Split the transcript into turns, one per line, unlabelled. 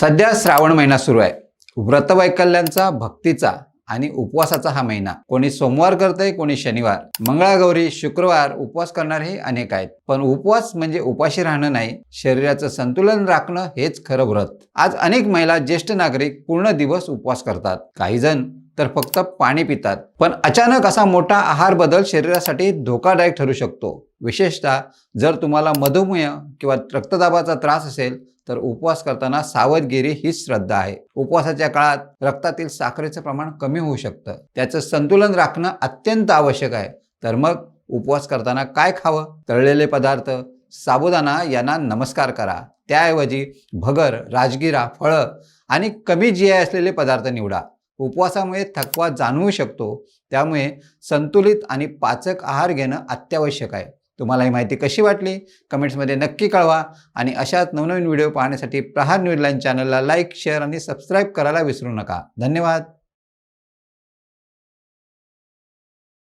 सध्या श्रावण महिना सुरू आहे. व्रतवैकल्यांचा भक्तीचा आणि उपवासाचा हा महिना. कोणी सोमवार करतंय कोणी शनिवार. मंगळागौरी शुक्रवार उपवास करणारेही अनेक आहेत. पण उपवास म्हणजे उपाशी राहणं नाही शरीराचं संतुलन राखणं हेच खरं व्रत. आज अनेक महिला ज्येष्ठ नागरिक पूर्ण दिवस उपवास करतात. काही जण तर फक्त पाणी पितात. पण अचानक असा मोठा आहार बदल शरीरासाठी धोकादायक ठरू शकतो. विशेषतः जर तुम्हाला मधुमेह किंवा रक्तदाबाचा त्रास असेल तर उपवास करताना सावधगिरी हीच श्रद्धा आहे. उपवासाच्या काळात रक्तातील साखरेचं प्रमाण कमी होऊ शकतं. त्याचं संतुलन राखणं अत्यंत आवश्यक आहे. तर मग उपवास करताना काय खावं? तळलेले पदार्थ साबुदाणा यांना नमस्कार करा. त्याऐवजी भगर राजगिरा फळं आणि कमी जीआय असलेले पदार्थ निवडा. उपवासामुळे थकवा जाणवू शकतो. त्यामुळे संतुलित आणि पाचक आहार घेणं अत्यावश्यक आहे. तुम्हाला ही माहिती कशी वाटली? कमेंट्समध्ये नक्की कळवा. आणि अशाच नवनवीन व्हिडिओ पाहण्यासाठी प्रहार न्यूजलाईन चॅनलला लाईक शेअर आणि सबस्क्राईब करायला विसरू नका. धन्यवाद.